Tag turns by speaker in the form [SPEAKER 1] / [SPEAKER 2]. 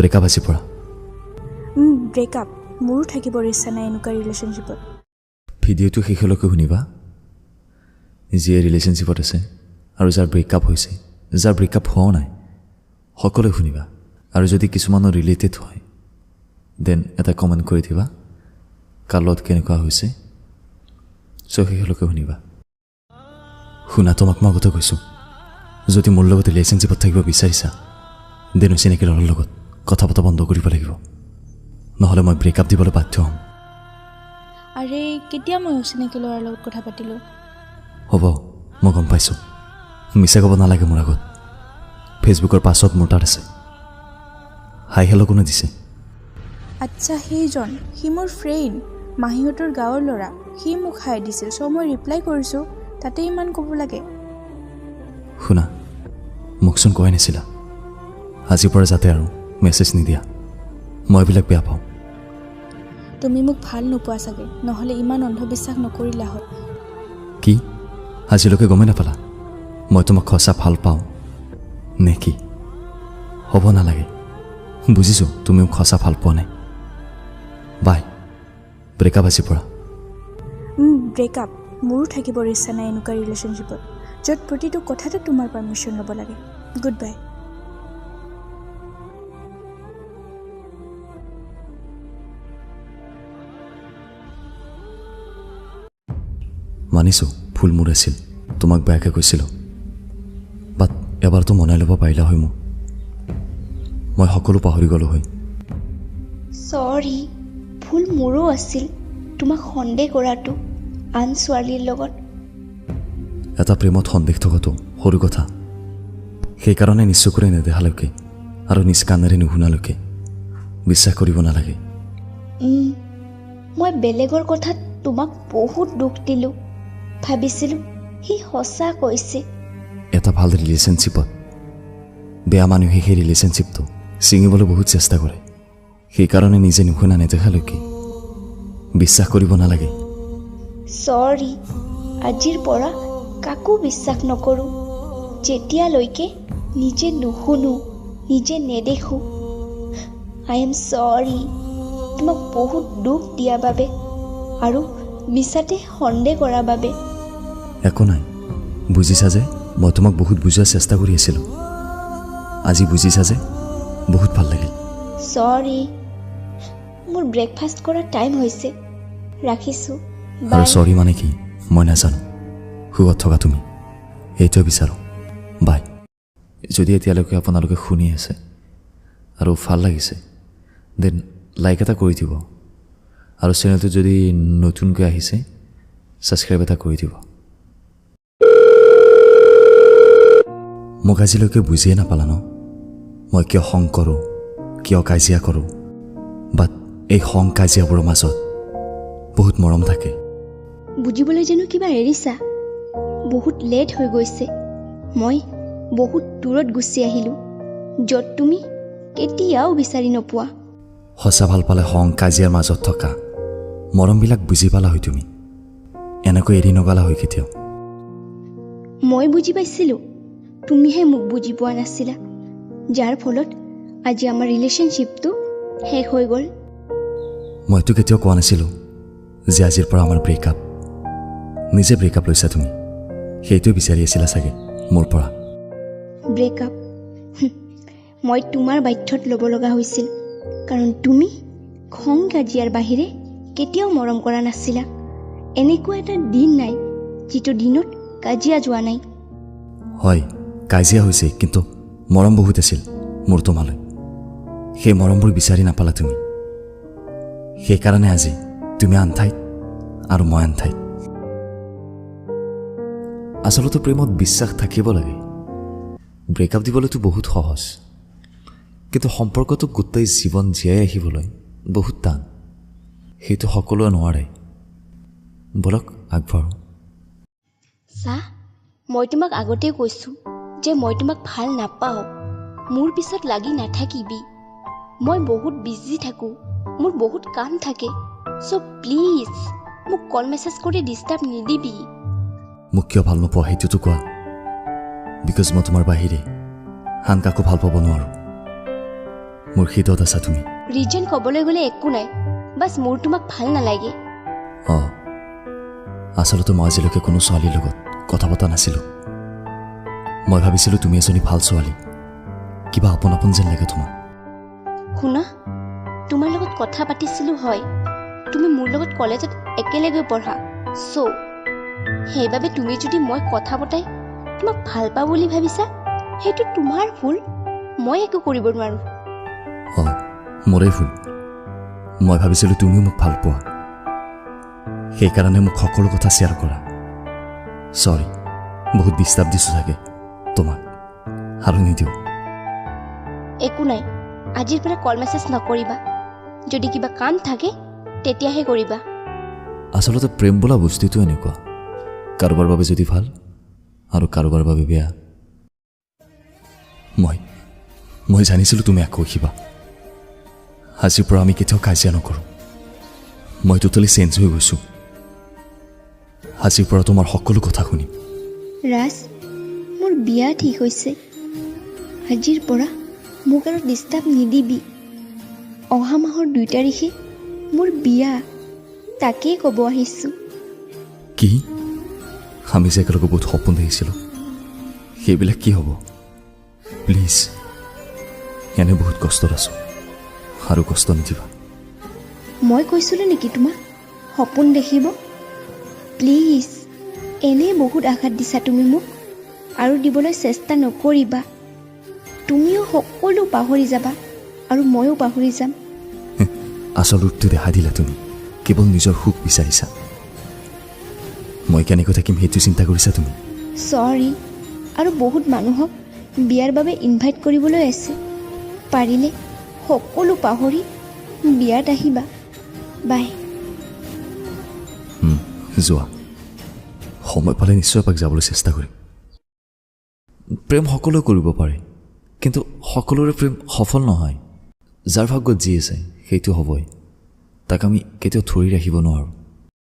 [SPEAKER 1] Breakup আজি পৰা।
[SPEAKER 2] Breakup মোৰো থাকিবৰ ইচ্ছা নাই এনেকুৱা ৰিলেশ্যনশ্বিপত
[SPEAKER 1] ভিডিঅ'টো শেষলৈকে শুনিবা। যিয়ে ৰিলেশ্যনশ্বিপত আছে আৰু যাৰ ব্ৰেকআপ হৈছে যাৰ ব্ৰেকআপ হোৱাও নাই সকলোৱে শুনিবা। আৰু যদি কিছুমানৰ ৰিলেটেড হয় দেন এটা কমেণ্ট কৰি দিবা কাৰ লগত কেনেকুৱা হৈছে। চ' শেষলৈকে শুনিবা। শুনা তোমাক মই আগতে কৈছোঁ। যদি মোৰ লগত ৰিলেশ্যনশ্বিপত থাকিব বিচাৰিছা দেন চিনাকি ল'ৰাৰ লগত। কথা পতা বন্ধ কৰিব লাগিব। নহ'লে মই ব্ৰেকআপ দিবলৈ বাধ্য হ'ম।
[SPEAKER 2] আৰে কেতিয়া মই অচিনাকি ল'ৰাৰ লগত কথা পাতিলোঁ?
[SPEAKER 1] হ'ব মই গম পাইছোঁ। মিছা ক'ব নালাগে মোৰ আগত। ফেচবুকৰ পাছত মোৰ তাত আছে। হাই হেল্ল' কোনে দিছে?
[SPEAKER 2] আচ্ছা সেইজন। সি মোৰ ফ্ৰেণ্ড মাহীহঁতৰ গাঁৱৰ ল'ৰা। সি মোক হাই দিছিল চ' মই ৰিপ্লাই কৰিছোঁ। তাতে ইমান ক'ব লাগে।
[SPEAKER 1] শুনা মোকচোন কোৱাই নাছিলা। আজিৰ পৰা যাতে আৰু। মেছেজ নিদিয়া। মই এইবিলাক বেয়া পাওঁ।
[SPEAKER 2] তুমি মোক ভাল নোপোৱা চাগে নহ'লে ইমান অন্ধবিশ্বাস নকৰিলা হয়।
[SPEAKER 1] কি? আজিলৈকে গমেই নাপালা? মই তোমাক সঁচা ভাল পাওঁ। নে কি? হ'ব নালাগে। বুজিছোঁ তুমি মোক সঁচা ভাল পোৱা নাই। বাই ব্ৰেকআপ আজিৰ পৰা।
[SPEAKER 2] ব্ৰেকআপ মোৰো থাকিবৰ ইচ্ছা নাই এনেকুৱা ৰিলেশ্যনশ্বিপত য'ত প্ৰতিটো কথাতে তোমাৰ পাৰ্মিশ্যন ল'ব লাগে। গুড বাই
[SPEAKER 1] মানিছোঁ ভুল মোৰ আছিল তোমাক বেয়াকৈ কৈছিলোঁ। বাট এবাৰতো মনাই ল'ব পাৰিলা হয় মোক। মই সকলো পাহৰি গ'লোঁ হয়।
[SPEAKER 3] চৰি ভুল মোৰো আছিল তোমাক সন্দেহ কৰাটো আন ছোৱালীৰ লগত।
[SPEAKER 1] এটা প্ৰেমত সন্দেহ থকাটো সৰু কথা। সেইকাৰণে নিজ চকুৰে নেদেখালৈকে আৰু নিজ কাণেৰে নুশুনালৈকে বিশ্বাস কৰিব নালাগে।
[SPEAKER 3] মই বেলেগৰ কথাত তোমাক বহুত দুখ দিলোঁ। ভাবিছিলোঁ সি সঁচা কৈছে।
[SPEAKER 1] এটা ভাল ৰিলেশ্যনশ্বিপত বেয়া মানুহে সেই ৰিলেশ্যনশ্বিপটো ছিঙিবলৈ বহুত চেষ্টা কৰে। সেইকাৰণে নিজে নুশুনা নেদেখালৈকে বিশ্বাস কৰিব নালাগে।
[SPEAKER 3] চৰি আজিৰ পৰা কাকো বিশ্বাস নকৰোঁ। যেতিয়ালৈকে নিজে নুশুনো নিজে নেদেখোঁ। আই এম চৰি তোমাক বহুত দুখ দিয়াৰ বাবে আৰু মিছাতে সন্দেহ কৰাৰ বাবে।
[SPEAKER 1] একো নাই। বুজিছা যে মই তোমাক বহুত বুজোৱাৰ চেষ্টা কৰি আছিলোঁ। আজি বুজিছা যে বহুত ভালো লাগিল।
[SPEAKER 3] চৰি মোৰ ব্ৰেকফাষ্ট কৰাৰ টাইম হৈছে। ৰাখিছোঁ।
[SPEAKER 1] আৰু চৰি মানে কি মই নাজানো। সুখত থকা তুমি। সেইটোৱে বিচাৰোঁ। বাই যদি এতিয়ালৈকে আপোনালোকে শুনি আছে আৰু ভালো লাগিছে দেন লাইক এটা কৰি দিব। আৰু চেনেলটো যদি নতুনকৈ আহিছে ছাবস্ক্ৰাইব এটা কৰি দিব। মোক আজিলৈকে বুজিয়ে নাপালা ন? মই কিয় খং কৰোঁ? কিয় কাজিয়া কৰোঁ? বাট এই খং কাজিয়াবোৰৰ মাজত বহুত মৰম থাকে।
[SPEAKER 3] বুজিবলৈ জানো কিবা এৰিছা? বহুত লেট হৈ গৈছে। মই বহুত দূৰত গুচি আহিলোঁ য'ত তুমি কেতিয়াও বিচাৰি নোপোৱা।
[SPEAKER 1] সঁচা ভাল পালে খং কাজিয়াৰ মাজত থকা মৰমবিলাক বুজি পালা হয় তুমি। এনেকৈ এৰি নগলা হয় কেতিয়াও।
[SPEAKER 3] মই বুজি পাইছিলোঁ তুমিহে মোক বুজি পোৱা নাছিলা। যাৰ ফলত আজি আমাৰ ৰিলেশ্যনশ্বিপটো শেষ হৈ গ'ল।
[SPEAKER 1] মইতো কেতিয়াও কোৱা নাছিলোঁ যে আজিৰ পৰা আমাৰ ব্ৰেকআপ নিজে ব্ৰেকআপ লৈছা তুমি। সেইটোৱে বিচাৰি আছিলা চাগে মোৰ পৰা।
[SPEAKER 3] ব্ৰেকআপ মই তোমাৰ বাধ্যত ল'ব লগা হৈছিল। কাৰণ তুমি খং কাজিয়াৰ বাহিৰে কেতিয়াও মৰম কৰা নাছিলা। এনেকুৱা এটা দিন নাই যিটো দিনত কাজিয়া যোৱা নাই।
[SPEAKER 1] হয়। কাজিয়া হৈছে, কিন্তু মৰম বহুত আছিল মোৰ তোমালৈ। সেই মৰমবোৰ বিচাৰি নাপালা তুমি। সেইকাৰণে আজি তুমি আন ঠাইত আৰু মই আন ঠাইত। আচলতে প্ৰেমত বিশ্বাস থাকিব লাগে। ব্ৰেকআপ দিবলৈতো বহুত সহজ। কিন্তু সম্পৰ্কটো গোটেই জীৱন জীয়াই ৰাখিবলৈ বহুত টান। সেইটো সকলোৱে নোৱাৰে। ব'লক আগবাঢ়োঁ
[SPEAKER 3] চা মই তোমাক আগতেই কৈছোঁ। যে মই তোমাক ভাল নাপাওঁ মোৰ পিছত লাগি নাথাকিবি। মই বহুত বিজি থাকোঁ মোৰ বহুত কাম থাকে। চ' প্লিজ মোক কল মেছেজ কৰি ডিষ্টাৰ্ব নিদিবি।
[SPEAKER 1] মোক কিয় ভাল নোপোৱা সেইটোতো কোৱা। বিকজ মই তোমাৰ বাহিৰে আন কাকো ভাল পাব নোৱাৰোঁ। মোৰ হৃদয়ত আছা তুমি।
[SPEAKER 3] ৰিজন ক'বলৈ গ'লে একো নাই বাছ মোৰ তোমাক ভাল নালাগে।
[SPEAKER 1] অঁ। আচলতে মই আজিলৈকে কোনো ছোৱালীৰ লগত কথা পতা নাছিলোঁ। মই ভাবিছিলোঁ তুমি এজনী ভাল ছোৱালী। কিবা আপোন আপোন যেন লাগে তোমাক।
[SPEAKER 3] শুনা তোমাৰ লগত কথা পাতিছিলোঁ হয়। তুমি মোৰ লগত কলেজত একেলগে পঢ়া। চ' সেইবাবে তুমি যদি মই কথা পতাই তোমাক ভাল পাওঁ বুলি ভাবিছা সেইটো তোমাৰ ভুল। মই একো কৰিব নোৱাৰোঁ।
[SPEAKER 1] অঁ মোৰে ভুল। মই ভাবিছিলোঁ তুমিও মোক ভাল পোৱা। সেইকাৰণে মোক সকলো কথা শ্বেয়াৰ কৰা। চৰি বহুত ডিষ্টাৰ্ব দিছোঁ চাগে। তোমাক আৰু নিদিওঁ
[SPEAKER 3] একো নাই। আজিৰ পৰা কল মেছেজ নকৰিবা। যদি কিবা কাম থাকে তেতিয়াহে কৰিবা।
[SPEAKER 1] আচলতে প্ৰেম বোলা বস্তুটো এনেকুৱা। কাৰোবাৰ বাবে যদি ভালো আৰু কাৰোবাৰ বাবে বেয়া। মই মই জানিছিলোঁ তুমি আকৌ আহিবা আজিৰ পৰা আমি কেতিয়াও কাজিয়া নকৰোঁ। মই টোটেলি চেঞ্জ হৈ গৈছোঁ। আজিৰ পৰা তোমাৰ সকলো কথা শুনিম।
[SPEAKER 3] ৰাজ মোৰ বিয়া ঠিক হৈছে। আজিৰ পৰা মোক আৰু ডিষ্টাৰ্ব নিদিবি। অহা মাহৰ দুই তাৰিখে মোৰ বিয়া তাকেই ক'ব আহিছোঁ।
[SPEAKER 1] কি? আমি যে একেলগে বহুত সপোন দেখিছিলোঁ সেইবিলাক কি হ'ব? প্লিজ এনে বহুত কষ্টত আছোঁ আৰু কষ্ট নিদিবা।
[SPEAKER 3] মই কৈছিলোঁ নেকি তোমাক সপোন দেখিব? প্লিজ এনেই বহুত আঘাত দিছা তুমি মোক। আৰু দিবলৈ চেষ্টা নকৰিবা। তুমিও সকলো পাহৰি যাবা আৰু ময়ো পাহৰি যাম।
[SPEAKER 1] আচল ৰূপটো দেখা দিলা তুমি। কেৱল নিজৰ সুখ বিচাৰিছা। মই কেনেকৈ থাকিম সেইটো চিন্তা কৰিছা তুমি?
[SPEAKER 3] চৰি আৰু বহুত মানুহক বিয়াৰ বাবে ইনভাইট কৰিবলৈ আছে। পাৰিলে সকলো পাহৰি বিয়াত আহিবা। বাই
[SPEAKER 1] যোৱা। সময় পালে নিশ্চয় এপাক যাবলৈ চেষ্টা কৰিম। প্ৰেম সকলোৱে কৰিব পাৰে কিন্তু সকলোৰে প্ৰেম সফল নহয়। যাৰ ভাগ্যত যি আছে সেইটো হ'বই। তাক আমি কেতিয়াও ধৰি ৰাখিব নোৱাৰোঁ।